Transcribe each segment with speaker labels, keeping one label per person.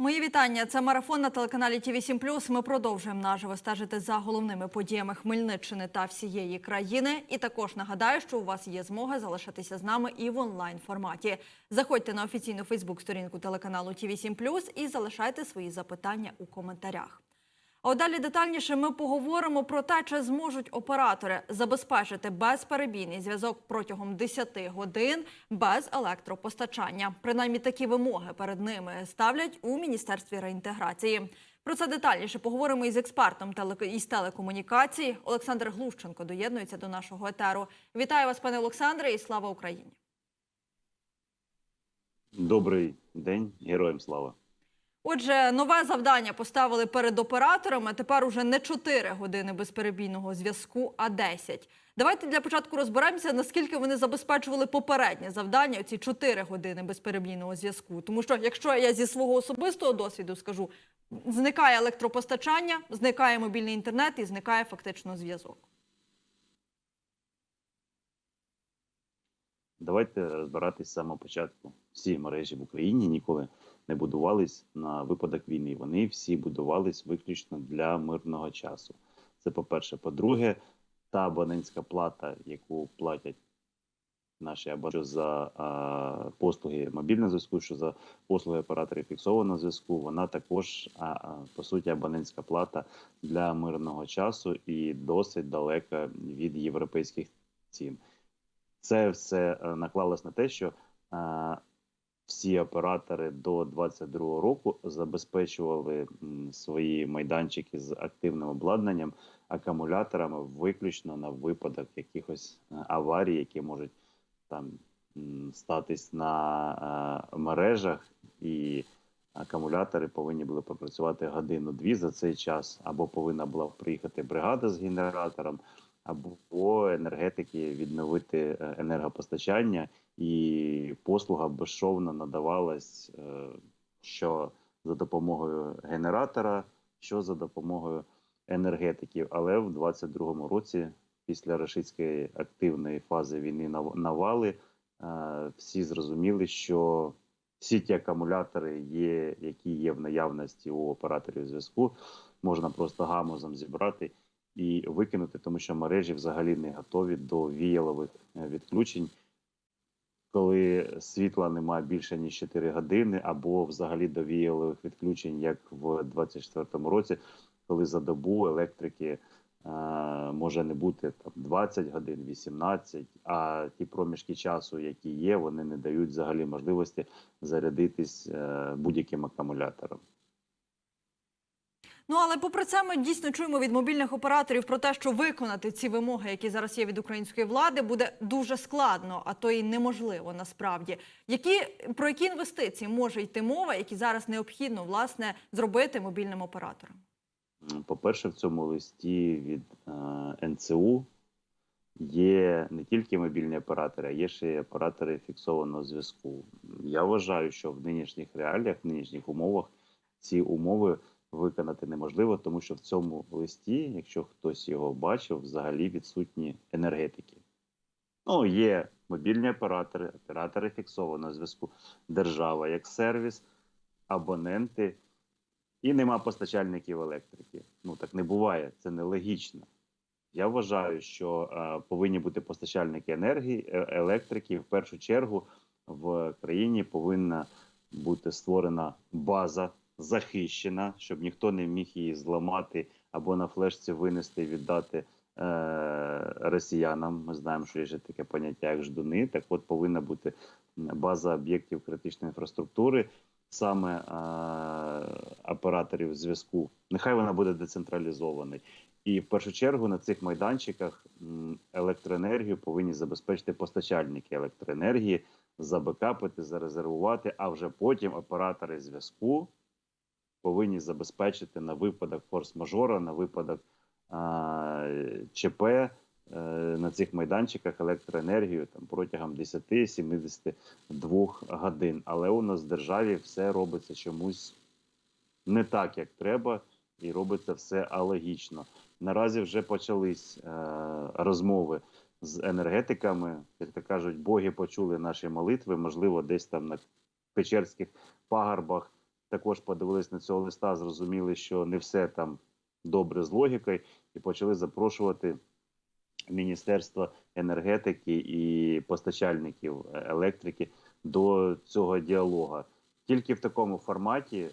Speaker 1: Мої вітання. Це марафон на телеканалі ТІВІ 7 Ми продовжуємо наживо стежити за головними подіями Хмельниччини та всієї країни. І також нагадаю, що у вас є змога залишатися з нами і в онлайн форматі. Заходьте на офіційну Фейсбук-сторінку телеканалу Ті 7 і залишайте свої запитання у коментарях. А далі детальніше ми поговоримо про те, чи зможуть оператори забезпечити безперебійний зв'язок протягом 10 годин без електропостачання. Принаймні такі вимоги перед ними ставлять у міністерстві реінтеграції. Про це детальніше поговоримо із експертом із телекомунікацій. Олександр Глущенко доєднується до нашого етеру. Вітаю вас, пане Олександре, і слава Україні!
Speaker 2: Добрий день, героям слава.
Speaker 1: Отже, нове завдання поставили перед операторами. Тепер уже не 4 години безперебійного зв'язку, а 10. Давайте для початку розберемося, наскільки вони забезпечували попереднє завдання, ці 4 години безперебійного зв'язку. Тому що, якщо я зі свого особистого досвіду скажу, зникає електропостачання, зникає мобільний інтернет і зникає фактично зв'язок.
Speaker 2: Давайте розбиратись з самого початку. Всі мережі в Україні ніколи не будувались на випадок війни. Вони всі будувались виключно для мирного часу. Це по-перше. По-друге, та абонентська плата, яку платять наші абоненти за а, послуги мобільного зв'язку, що за послуги операторів фіксованого зв'язку, вона також а, а, по суті абонентська плата для мирного часу і досить далека від європейських цін. Це все е, наклалось на те, що е, всі оператори до 2022 року забезпечували свої майданчики з активним обладнанням акумуляторами виключно на випадок якихось е, аварій, які можуть там статись на е, мережах, і акумулятори повинні були попрацювати годину-дві за цей час, або повинна була приїхати бригада з генератором або енергетики відновити е, енергопостачання, і послуга безшовно надавалась е, що за допомогою генератора, що за допомогою енергетиків. Але в 22-му році, після рашистської активної фази війни нав- навали, е, всі зрозуміли, що всі ті акумулятори, є, які є в наявності у операторів зв'язку, можна просто гамузом зібрати і викинути, тому що мережі взагалі не готові до віялових е, відключень, коли світла немає більше ніж 4 години, або взагалі до віялових відключень, як в 24-му році, коли за добу електрики е, може не бути там 20 годин, 18, а ті проміжки часу, які є, вони не дають взагалі можливості зарядитись е, будь-яким акумулятором.
Speaker 1: Ну але попри це, ми дійсно чуємо від мобільних операторів про те, що виконати ці вимоги, які зараз є від української влади, буде дуже складно, а то й неможливо насправді. Які про які інвестиції може йти мова, які зараз необхідно власне зробити мобільним операторам?
Speaker 2: По-перше, в цьому листі від е, НЦУ є не тільки мобільні оператори, а є ще й оператори фіксованого зв'язку. Я вважаю, що в нинішніх реаліях, в нинішніх умовах ці умови виконати неможливо, тому що в цьому листі, якщо хтось його бачив, взагалі відсутні енергетики. Ну, є мобільні оператори, оператори фіксованого зв'язку, держава як сервіс, абоненти, і нема постачальників електрики. Ну так не буває, це нелогічно. Я вважаю, що е, повинні бути постачальники енергії, е, електрики. В першу чергу в країні повинна бути створена база захищена, щоб ніхто не міг її зламати або на флешці винести і віддати е, росіянам. Ми знаємо, що є ще таке поняття, як ждуни. Так от повинна бути база об'єктів критичної інфраструктури, саме е, операторів зв'язку. Нехай вона буде децентралізованою. І в першу чергу на цих майданчиках електроенергію повинні забезпечити постачальники електроенергії, забекапити, зарезервувати, а вже потім оператори зв'язку повинні забезпечити на випадок форс-мажора, на випадок а, ЧП е, на цих майданчиках електроенергію там протягом 10-72 годин. Але у нас в державі все робиться чомусь не так, як треба, і робиться все алогічно. Наразі вже почались е, розмови з енергетиками. Як то кажуть, боги почули наші молитви. Можливо, десь там на Печерських пагорбах також подивились на цього листа, зрозуміли, що не все там добре з логікою, і почали запрошувати Міністерство енергетики і постачальників е, електрики до цього діалогу. Тільки в такому форматі е,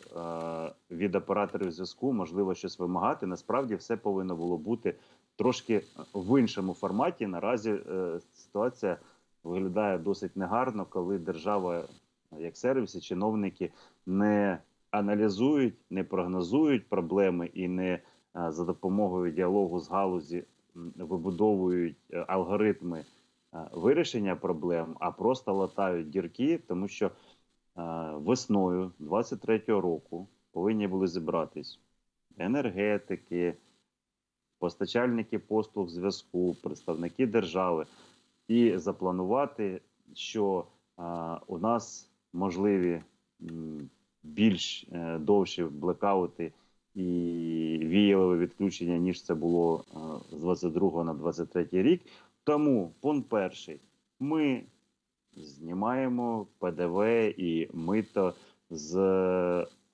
Speaker 2: від операторів зв'язку можливо щось вимагати. Насправді все повинно було бути трошки в іншому форматі. Наразі е, ситуація виглядає досить негарно, коли держава, як сервіси, чиновники не аналізують, не прогнозують проблеми і не е, за допомогою діалогу з галузі вибудовують е, алгоритми е, вирішення проблем, а просто латають дірки, тому що весною 23-го року повинні були зібратись енергетики, постачальники послуг зв'язку, представники держави і запланувати, що у нас можливі більш е, довші блекаути і віялове відключення, ніж це було е, з 22 на 23 рік. Тому пункт перший: ми знімаємо ПДВ і мито з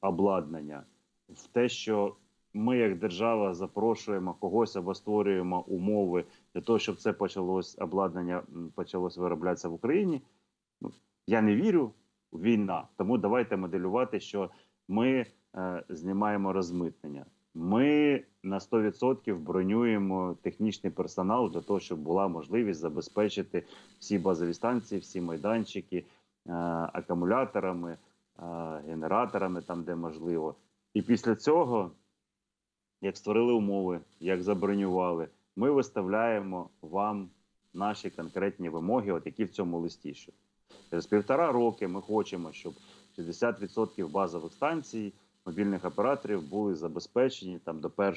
Speaker 2: обладнання в те, що ми, як держава, запрошуємо когось або створюємо умови для того, щоб це почалось обладнання почалось вироблятися в Україні. Ну, я не вірю війна, тому давайте моделювати, що ми е, знімаємо розмитнення. Ми на 100% бронюємо технічний персонал для того, щоб була можливість забезпечити всі базові станції, всі майданчики е, акумуляторами, е, генераторами, там де можливо. І після цього, як створили умови, як забронювали, ми виставляємо вам наші конкретні вимоги, от які в цьому листі. Через півтора роки ми хочемо, щоб 60% базових станцій мобільних операторів були забезпечені там до 1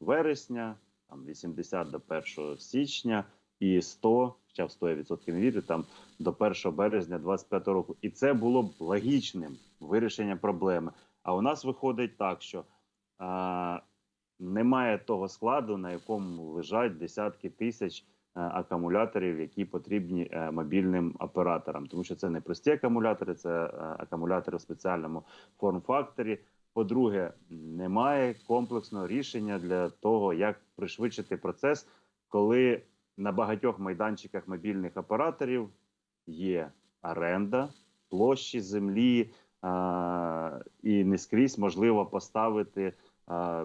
Speaker 2: вересня, там 80 до 1 січня і 100, хоча в 100% не вірю, там до 1 березня 25 року. І це було б логічним вирішенням проблеми. А у нас виходить так, що а, немає того складу, на якому лежать десятки тисяч акумуляторів, які потрібні е, мобільним операторам, тому що це не прості акумулятори, це е, акумулятори в спеціальному форм-факторі. По-друге, немає комплексного рішення для того, як пришвидшити процес, коли на багатьох майданчиках мобільних операторів є оренда, площі землі, а, і не скрізь можливо поставити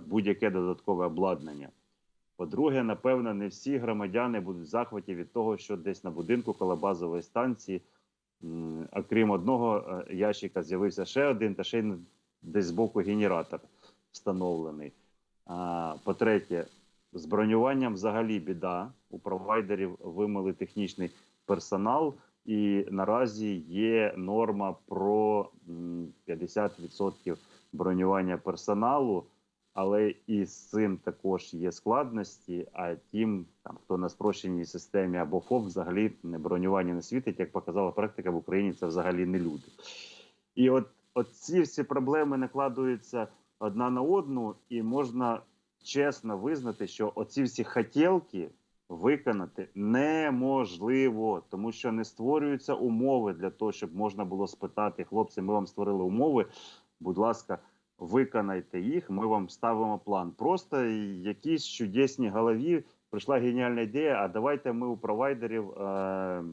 Speaker 2: будь-яке додаткове обладнання. По-друге, напевно, не всі громадяни будуть в захваті від того, що десь на будинку коло базової станції, окрім одного е, ящика, з'явився ще один, та ще й десь збоку генератор встановлений. По-третє, з бронюванням взагалі біда. У провайдерів вимили технічний персонал, і наразі є норма про м, 50% бронювання персоналу. Але і з цим також є складності. А тим, там хто на спрощеній системі або ФОП, взагалі не бронювання не світить, як показала практика в Україні, це взагалі не люди. І от, от ці всі проблеми накладуються одна на одну, і можна чесно визнати, що оці всі хотілки виконати неможливо, тому що не створюються умови для того, щоб можна було спитати хлопці, ми вам створили умови. Будь ласка, виконайте їх. Ми вам ставимо план. Просто якісь чудесні голові прийшла геніальна ідея. А давайте ми у провайдерів е,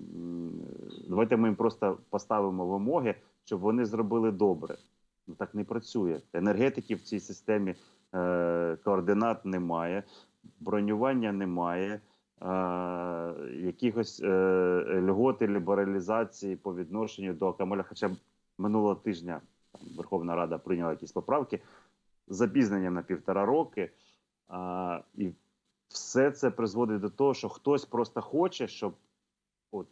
Speaker 2: давайте ми їм просто поставимо вимоги, щоб вони зробили добре. Ну так не працює. Енергетики в цій системі е, координат немає, бронювання немає. е, Якихось е, льготи лібералізації по відношенню до акумулятора. Хоча минулого тижня Верховна Рада прийняла якісь поправки з запізненням на півтора роки. А, і все це призводить до того, що хтось просто хоче, щоб от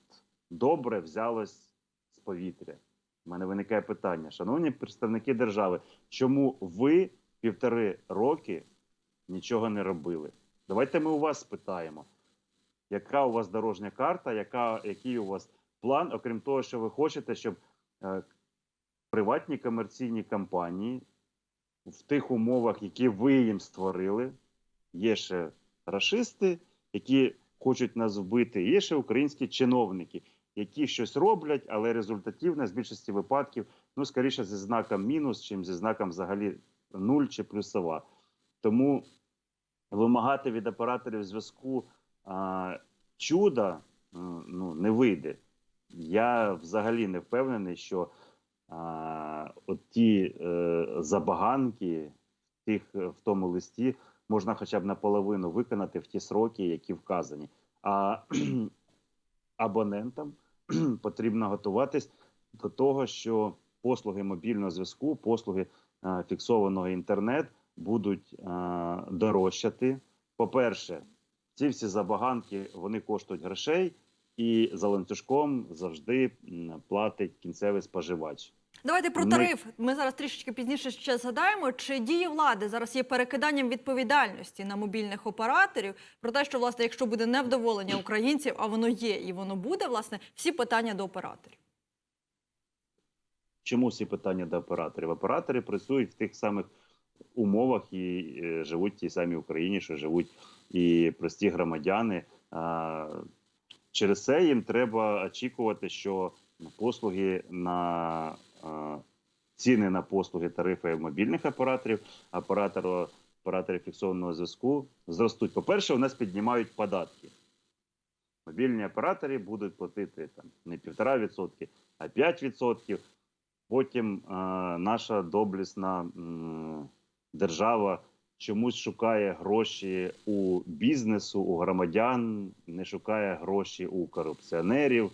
Speaker 2: добре взялось з повітря. У мене виникає питання, шановні представники держави, чому ви півтори роки нічого не робили? Давайте ми у вас спитаємо, яка у вас дорожня карта, яка, який у вас план, окрім того, що ви хочете, щоб е, приватні комерційні компанії в тих умовах, які ви їм створили, є ще рашисти, які хочуть нас вбити, є ще українські чиновники, які щось роблять, але результативне з більшості випадків, ну скоріше зі знаком мінус, чим зі знаком взагалі нуль чи плюсова. Тому вимагати від операторів зв'язку чуда ну, не вийде. Я взагалі не впевнений, що а, от ті е, забаганки тих, в тому листі можна хоча б наполовину виконати в ті сроки, які вказані. А абонентам потрібно готуватись до того, що послуги мобільного зв'язку, послуги е, фіксованого інтернет будуть е, дорожчати. По-перше, ці всі забаганки вони коштують грошей, і за ланцюжком завжди платить кінцевий споживач.
Speaker 1: Давайте про тариф. Ми зараз трішечки пізніше ще згадаємо, чи дії влади зараз є перекиданням відповідальності на мобільних операторів про те, що власне, якщо буде невдоволення українців, а воно є і воно буде, власне, всі питання до операторів.
Speaker 2: Чому всі питання до операторів? Оператори працюють в тих самих умовах і е, живуть в тій самій Україні, що живуть і прості громадяни. Через це їм треба очікувати, що послуги на ціни на послуги тарифи мобільних операторів, операторів, операторів фіксованого зв'язку зростуть. По-перше, у нас піднімають податки. Мобільні оператори будуть платити там не 1,5%, а 5%. Потім е, наша доблісна м, держава чомусь шукає гроші у бізнесу, у громадян, не шукає гроші у корупціонерів,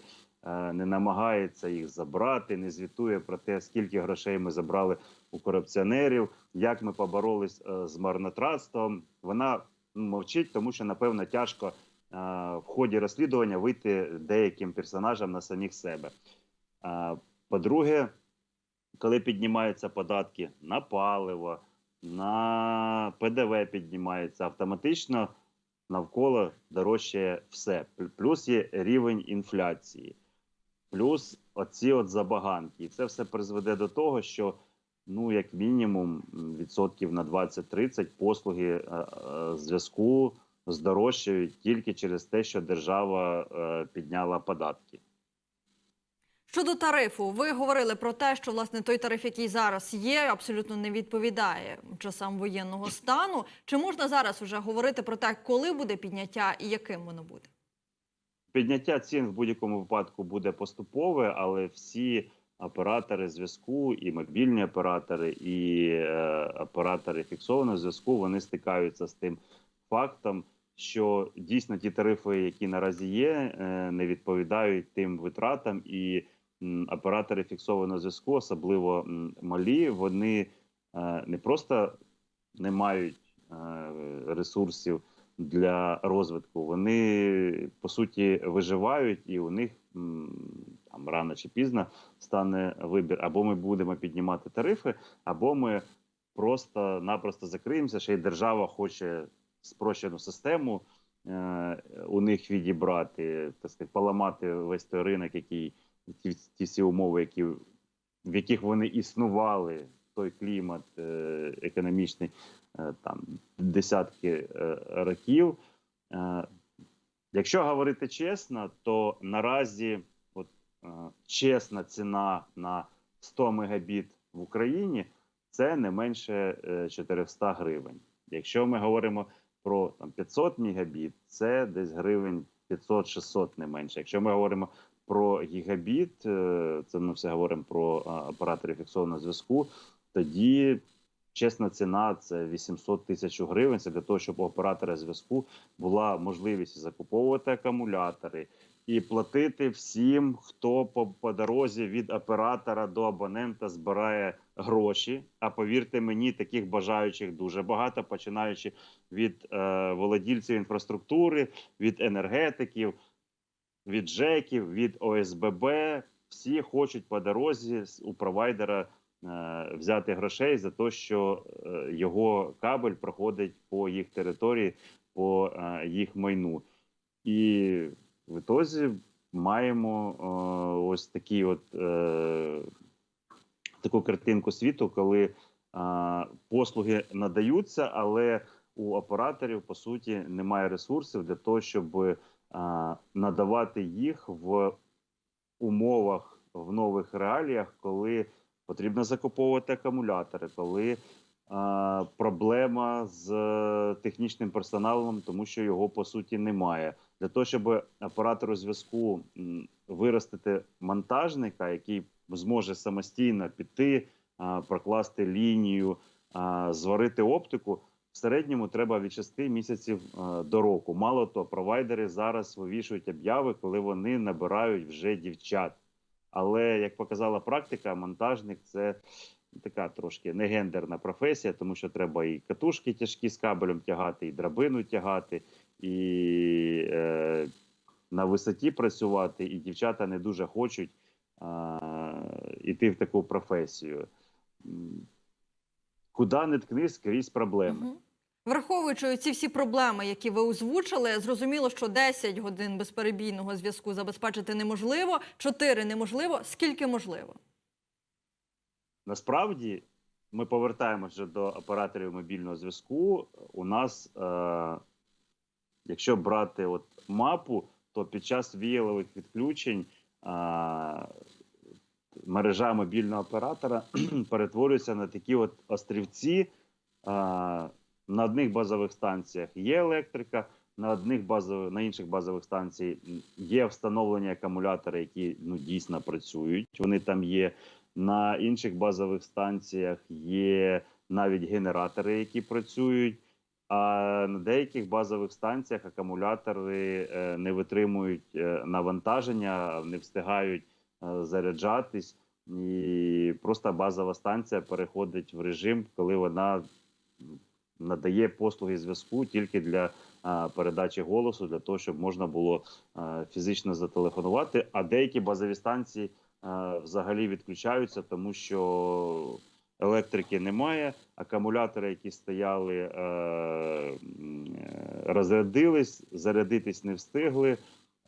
Speaker 2: не намагається їх забрати, не звітує про те, скільки грошей ми забрали у корупціонерів, як ми поборолись е, з марнотратством. Вона мовчить, тому що напевно тяжко е, в ході розслідування вийти деяким персонажам на самих себе. Е, По-друге, коли піднімаються податки на паливо, на ПДВ піднімається автоматично навколо дорожчає все. Плюс є рівень інфляції, плюс оці от забаганки. І це все призведе до того, що ну, як мінімум, відсотків на 20-30 послуги е, е, зв'язку здорожчають тільки через те, що держава е, підняла податки.
Speaker 1: Щодо тарифу, ви говорили про те, що власне той тариф, який зараз є, абсолютно не відповідає часам воєнного стану. Чи можна зараз вже говорити про те, коли буде підняття і яким воно буде?
Speaker 2: Підняття цін в будь-якому випадку буде поступове, але всі оператори зв'язку, і мобільні оператори, і е, оператори фіксованого зв'язку вони стикаються з тим фактом, що дійсно ті тарифи, які наразі є, е, не відповідають тим витратам, і м, оператори фіксованого зв'язку, особливо м, малі, вони е, не просто не мають е, ресурсів для розвитку. Вони по суті виживають, і у них там рано чи пізно стане вибір: або ми будемо піднімати тарифи, або ми просто-напросто закриємося. Ще й держава хоче спрощену систему е, у них відібрати, так сказати, поламати весь той ринок, який ті, ті всі умови, які в яких вони існували, той клімат е, економічний там десятки е, років. Е, Якщо говорити чесно, то наразі от, е, чесна ціна на 100 мегабіт в Україні це не менше е, 400 гривень. Якщо ми говоримо про там, 500 мегабіт, це десь гривень 500-600 не менше. Якщо ми говоримо про гігабіт, е, це ми все говоримо про е, операторів фіксованого зв'язку, тоді чесна ціна це 800 тисяч гривень. Це для того, щоб у оператора зв'язку була можливість закуповувати акумулятори і платити всім, хто по, по дорозі від оператора до абонента збирає гроші. А повірте мені, таких бажаючих дуже багато, починаючи від е, володільців інфраструктури, від енергетиків, від ЖЕКів, від ОСББ. Всі хочуть по дорозі у провайдера взяти грошей за те, що е, його кабель проходить по їх території, по е, їх майну. І в ітозі маємо е, ось такі от, е, таку картинку світу, коли е, послуги надаються, але у операторів по суті немає ресурсів для того, щоб е, надавати їх в умовах, в нових реаліях, коли потрібно закуповувати акумулятори, коли а, проблема з е, технічним персоналом, тому що його по суті немає. Для того, щоб оператору зв'язку виростити монтажника, який зможе самостійно піти, а, прокласти лінію, а, зварити оптику. В середньому треба від 6 місяців е, до року. Мало того, провайдери зараз вивішують обяви, коли вони набирають вже дівчат. Але як показала практика, монтажник це така трошки негендерна професія, тому що треба і катушки тяжкі з кабелем тягати, і драбину тягати, і е, на висоті працювати. І дівчата не дуже хочуть йти в таку професію. Куди не ткни, скрізь проблеми.
Speaker 1: Враховуючи ці всі проблеми, які ви озвучили, зрозуміло, що 10 годин безперебійного зв'язку забезпечити неможливо, 4 неможливо. Скільки можливо?
Speaker 2: Насправді ми повертаємося до операторів мобільного зв'язку. У нас, е, якщо брати от мапу, то під час віялових відключень е, мережа мобільного оператора перетворюється на такі от острівці. Е, на одних базових станціях є електрика, на одних базових, на інших базових станціях є встановлені акумулятори, які ну дійсно працюють. Вони там є. На інших базових станціях є навіть генератори, які працюють. А на деяких базових станціях акумулятори е, не витримують е, навантаження, не встигають е, заряджатись, і просто базова станція переходить в режим, коли вона надає послуги зв'язку тільки для передачі голосу, для того, щоб можна було фізично зателефонувати. А деякі базові станції взагалі відключаються, тому що електрики немає. Акумулятори, які стояли, е, розрядились, зарядитись не встигли.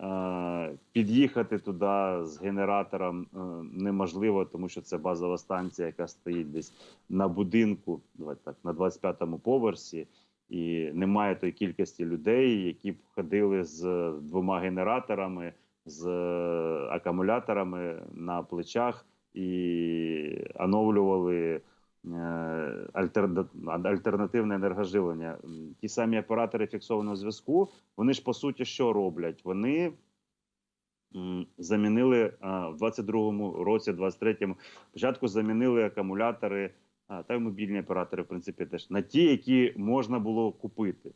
Speaker 2: Е, Під'їхати туди з генератором е, неможливо, тому що це базова станція, яка стоїть десь на будинку, давайте так, на 25-му поверсі, і немає тої кількості людей, які б ходили з двома генераторами, з е, акумуляторами на плечах і оновлювали альтернативне енергоживлення. Ті самі оператори фіксованого зв'язку, вони ж по суті що роблять? Вони замінили в 22-му році, 23-му, спочатку замінили акумулятори, та й мобільні оператори, в принципі, теж на ті, які можна було купити.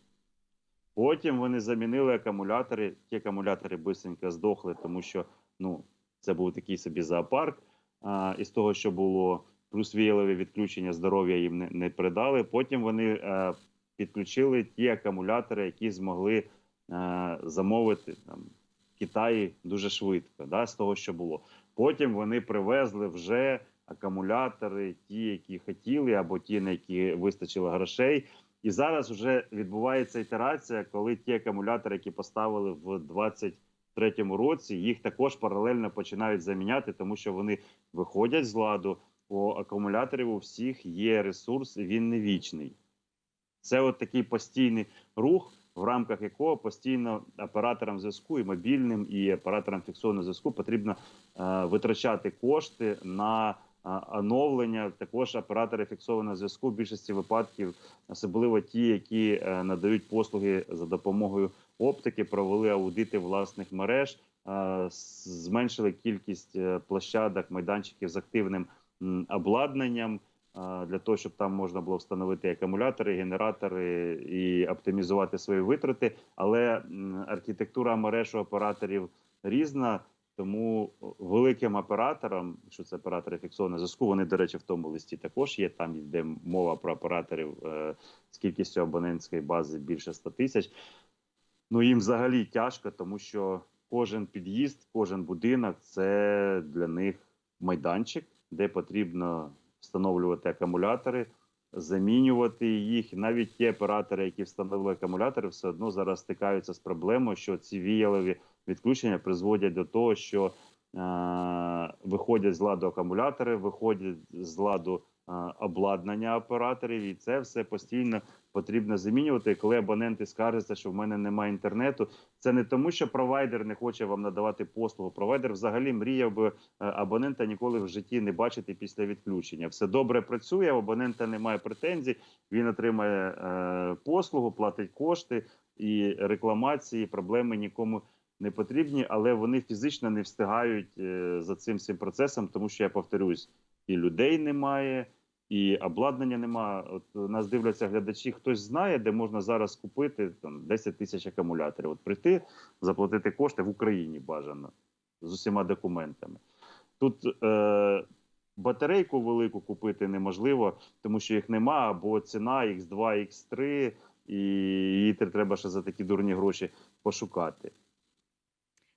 Speaker 2: Потім вони замінили акумулятори. Ті акумулятори бисенько здохли, тому що ну, це був такий собі зоопарк. А, із того, що було, плюс віялові відключення здоров'я їм не, не придали. Потім вони е, підключили ті акумулятори, які змогли е, замовити там, в Китаї дуже швидко, да, з того, що було. Потім вони привезли вже акумулятори, ті, які хотіли, або ті, на які вистачило грошей. І зараз вже відбувається ітерація, коли ті акумулятори, які поставили в 23-му році, їх також паралельно починають заміняти, тому що вони виходять з ладу. У акумуляторів у всіх є ресурс, він не вічний. Це от такий постійний рух, в рамках якого постійно операторам зв'язку і мобільним, і операторам фіксованого зв'язку потрібно е, витрачати кошти на е, оновлення. Також оператори фіксованого зв'язку в більшості випадків, особливо ті, які е, надають послуги за допомогою оптики, провели аудити власних мереж, е, зменшили кількість площадок, майданчиків з активним обладнанням для того, щоб там можна було встановити акумулятори, генератори і оптимізувати свої витрати. Але архітектура мереж операторів різна. Тому великим операторам, що це оператори фіксованого зв'язку, вони, до речі, в тому листі також є. Там йде мова про операторів е, з кількістю абонентської бази більше 100 тисяч. Ну їм взагалі тяжко, тому що кожен під'їзд, кожен будинок це для них майданчик, де потрібно встановлювати акумулятори, замінювати їх. Навіть ті оператори, які встановили акумулятори, все одно зараз стикаються з проблемою, що ці віялові відключення призводять до того, що е, виходять з ладу акумулятори, виходять з ладу обладнання операторів, і це все постійно потрібно замінювати. Коли абоненти скаржаться, що в мене немає інтернету, це не тому, що провайдер не хоче вам надавати послугу. Провайдер взагалі мріяв би е, абонента ніколи в житті не бачити після відключення. Все добре працює, у абонента немає претензій. Він отримає е, послугу, платить кошти і рекламації, проблеми нікому не потрібні, але вони фізично не встигають е, за цим всім процесом, тому що я повторюсь, і людей немає, і обладнання немає. От нас дивляться глядачі. Хтось знає, де можна зараз купити там 10 тисяч акумуляторів. От прийти, заплатити кошти в Україні бажано з усіма документами. Тут е, батарейку велику купити неможливо, тому що їх нема, або ціна X2, X3, і її треба ще за такі дурні гроші пошукати.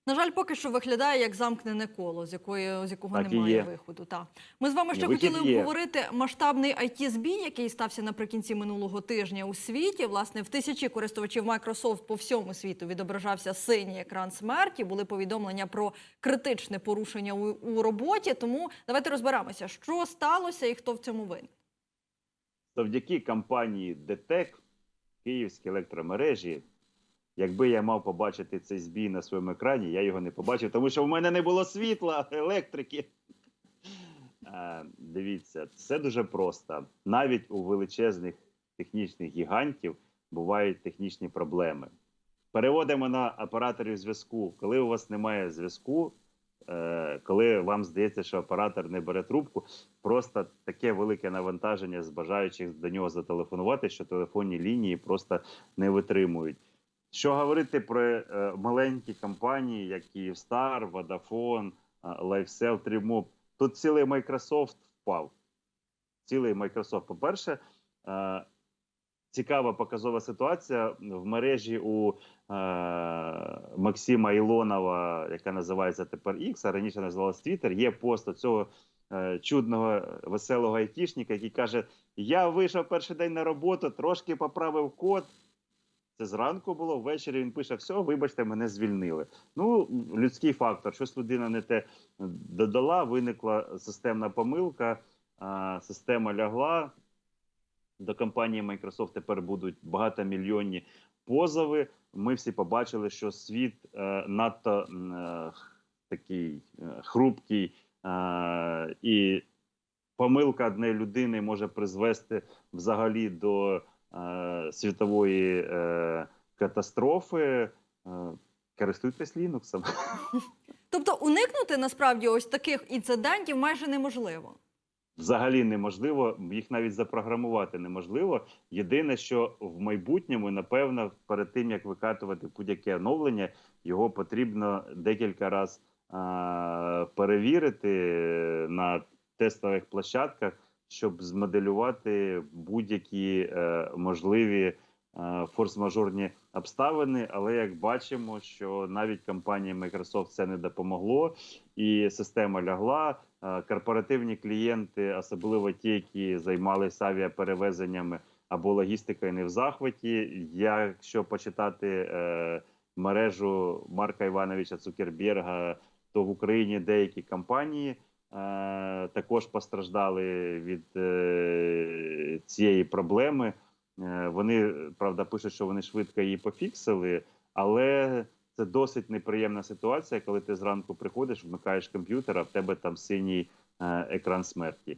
Speaker 1: На жаль, поки що виглядає як замкнене коло, з якої з якого
Speaker 2: Так
Speaker 1: немає
Speaker 2: є.
Speaker 1: виходу. Та ми з вами ще
Speaker 2: вихід
Speaker 1: хотіли
Speaker 2: є.
Speaker 1: обговорити масштабний it збій, який стався наприкінці минулого тижня у світі. Власне, в тисячі користувачів Microsoft по всьому світу відображався синій екран смерті. Були повідомлення про критичне порушення у, у роботі. Тому давайте розберемося, що сталося і хто в цьому винен.
Speaker 2: завдяки компанії ДТЕК, Київські електромережі. Якби я мав побачити цей збій на своєму екрані, я його не побачив, тому що в мене не було світла, електрики. Е, Дивіться, все дуже просто. Навіть у величезних технічних гігантів бувають технічні проблеми. Переводимо на операторів зв'язку. Коли у вас немає зв'язку, е, коли вам здається, що оператор не бере трубку, просто таке велике навантаження з бажаючих до нього зателефонувати, що телефонні лінії просто не витримують. Що говорити про е, маленькі компанії, як Київстар, Vodafone, е, LifeSell, Trimop. Тут цілий Microsoft впав. Цілий Microsoft. По-перше, е, цікава показова ситуація в мережі у Максима Ілонова, яка називається тепер X, а раніше називалась Twitter, є пост цього чудного веселого айтішника, який каже: Я вийшов перший день на роботу, трошки поправив код. Це зранку було, ввечері він пише: все, вибачте, мене звільнили. Ну, людський фактор, щось людина не те додала, виникла системна помилка, система лягла. До компанії Microsoft тепер будуть багатомільйонні позови. Ми всі побачили, що світ е, надто е, такий е, хрупкий, і помилка однієї людини може призвести взагалі до світової е, катастрофи. Е, користуйтесь Linux.
Speaker 1: Тобто, уникнути насправді ось таких інцидентів майже неможливо.
Speaker 2: Взагалі неможливо, їх навіть запрограмувати неможливо. Єдине, що в майбутньому, напевно, перед тим як викатувати будь-яке оновлення, його потрібно декілька разів перевірити на тестових площадках, щоб змоделювати будь-які е, можливі е, форс-мажорні обставини. Але як бачимо, що навіть компанії Microsoft це не допомогло, і система лягла. Е, Корпоративні клієнти, особливо ті, які займалися авіаперевезеннями або логістикою, не в захваті. Якщо почитати е, мережу Марка Івановича Цукерберга, то в Україні деякі компанії. Е, Також постраждали від е, цієї проблеми. Е, Вони правда пишуть, що вони швидко її пофіксили, але це досить неприємна ситуація, коли ти зранку приходиш, вмикаєш комп'ютер, а в тебе там синій екран смерті.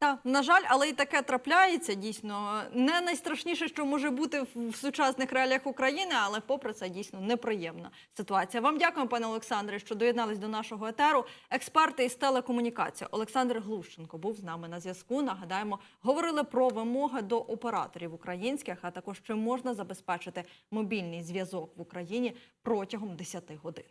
Speaker 1: Так, на жаль, але і таке трапляється дійсно. Не найстрашніше, що може бути в в сучасних реаліях України, але попри це дійсно неприємна ситуація. Вам дякуємо, пане Олександре, що доєднались до нашого етеру. Експерти із телекомунікації Олександр Глущенко був з нами на зв'язку. Нагадаємо, говорили про вимоги до операторів українських, а також чи можна забезпечити мобільний зв'язок в Україні протягом 10 годин.